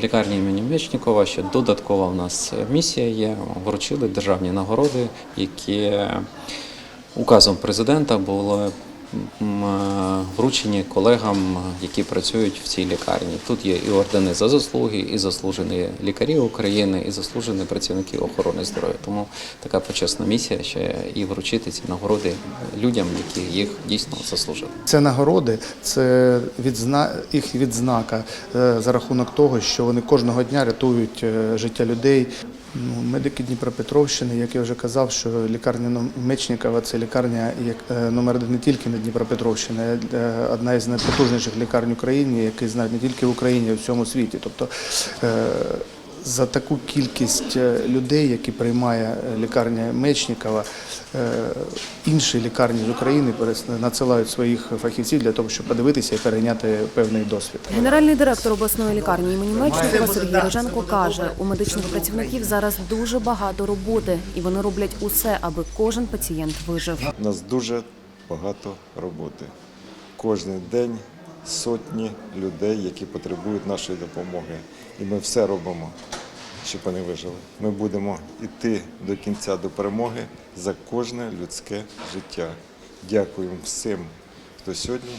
лікарні імені Мечнікова, ще додаткова в нас місія є. Вручили державні нагороди, які указом президента були вручені колегам, які працюють в цій лікарні. Тут є і ордени за заслуги, і заслужені лікарі України, і заслужені працівники охорони здоров'я. Тому така почесна місія ще і вручити ці нагороди людям, які їх дійсно заслужили. Це нагороди, це відзна... їх відзнака е, за рахунок того, що вони кожного дня рятують е, життя людей. Ну, медики Дніпропетровщини, як я вже казав, що лікарня Мечникова це лікарня е, номер один не тільки на Дніпропетровщині, а е, одна із найпотужніших лікарень України, які знають не тільки в Україні, а й в всьому світі. Тобто е, за таку кількість е, людей, які приймає е, лікарня Мечникова, е, інші лікарні з України перес- надсилають своїх фахівців для того, щоб подивитися і перейняти певний досвід. Генеральний директор обласної лікарні імені Мечникова Сергій Риженко каже, у медичних працівників зараз дуже багато роботи, і вони роблять усе, аби кожен пацієнт вижив. У нас дуже багато роботи. Кожен день сотні людей, які потребують нашої допомоги. І ми все робимо, щоб вони вижили. Ми будемо йти до кінця до перемоги за кожне людське життя. Дякуємо всім, хто сьогодні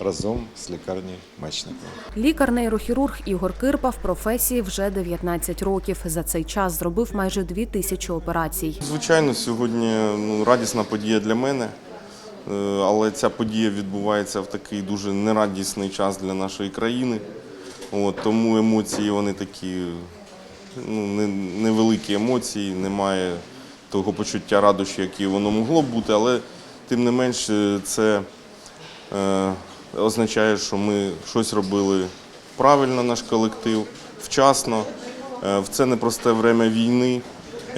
разом з лікарнею Мечникова. Лікар-нейрохірург Ігор Кирпа в професії вже 19 років. За цей час зробив майже дві тисячі операцій. Звичайно, сьогодні ну, радісна подія для мене, але ця подія відбувається в такий дуже нерадісний час для нашої країни. От, тому емоції вони такі ну, невеликі емоції, немає того почуття радощі, яке воно могло бути, але тим не менш е, це е, означає, що ми щось робили правильно, наш колектив, вчасно. Е, В це непросте время війни.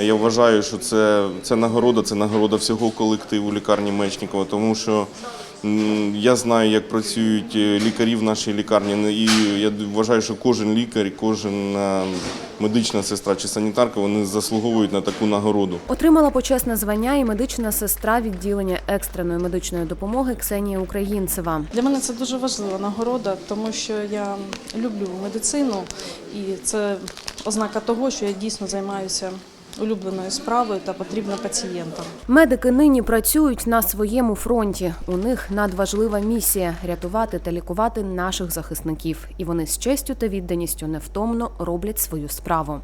Я вважаю, що це, це нагорода, це нагорода всього колективу лікарні Мечникова, тому що я знаю, як працюють е, лікарі в нашій лікарні. І я вважаю, що кожен лікар, кожен е, медична сестра чи санітарка вони заслуговують на таку нагороду. Отримала почесне звання і медична сестра відділення екстреної медичної допомоги Ксенія Українцева. Для мене це дуже важлива нагорода, тому що я люблю медицину, і це ознака того, що я дійсно займаюся улюбленою справою та потрібна пацієнтам. Медики нині працюють на своєму фронті. У них надважлива місія рятувати та лікувати наших захисників. І вони з честю та відданістю невтомно роблять свою справу.